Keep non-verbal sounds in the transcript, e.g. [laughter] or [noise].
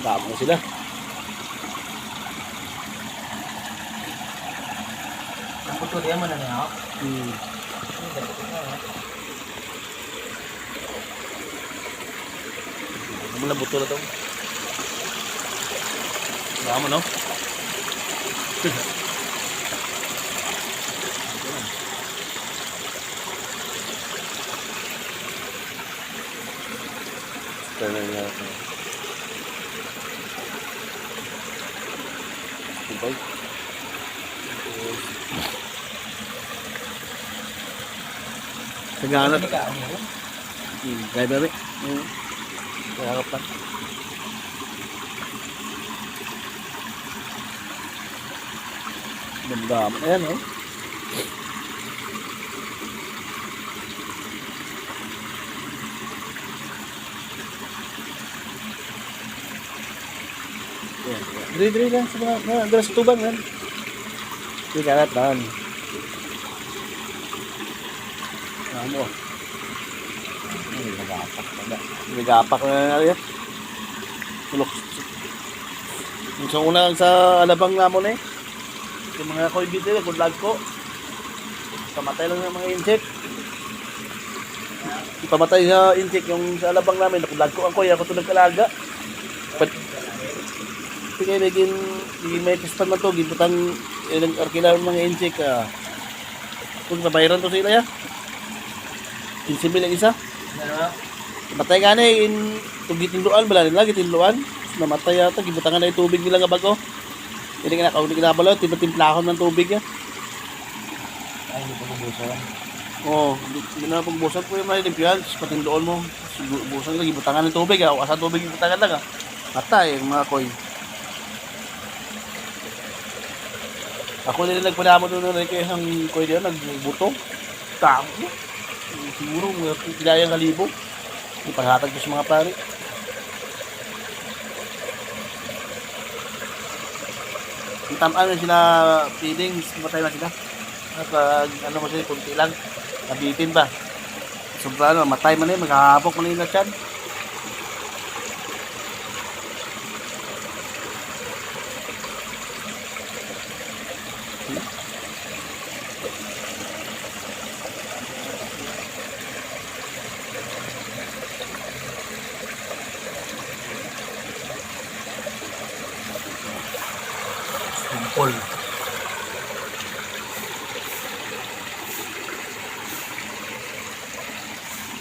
sila. Ang puto diyan mo na oh. Hmm. Na buto na to? Baka mo, no? [laughs] Kaya nga. Ibay. Ano yun? Hmm, ba rin? Hmm. Ka pa. Damdaman. Ayan, oh. Ayan. Diri, diri lang sa mga, mga dira sa tuban, man. Diri karat, dan. Ano? Nagapak pala. Nagapak na na yan. Tulok. Yung sa una sa alabang namon eh. Yung mga koy dito, kung lag ko. Pamatay lang ng mga insect. Pamatay sa insect yung sa alabang namin. Nakulag ko ang koy, ako ito nagkalaga. But, Sige, naging, naging may pispan na to, gibutan, eh, nag-arkila ng mga insect, ah. Kung nabayaran to sila ya. 15 mil ang isa. Ano? Matay nga na eh, in tugitinluan, bala nila, gitinluan. Namatay yata, gibutangan na yung tubig nila nga bago. Hindi ka nakaulit ka na pala, tiba-timplahon ng tubig ya. Ay, hindi ko mabuson. Oo, hindi hindi na pagbusan ko yung mga limpiyan, patindoon mo. Busan ka, gibutangan ng tubig ah. Asa tubig gibutangan lang ah. Matay, mga koy. Ako nila nagpadamo doon na kay isang koy diyan, nagbuto. Tamo. Siguro, mga pinayang kalibo. Ipaghatag ko sa mga pare. Tamaan na sila feeding, matay na sila. At pag ano mo sila, kunti lang. Nabitin ba? Sobra ano, matay man eh, maghahapok man nila dyan. Simple.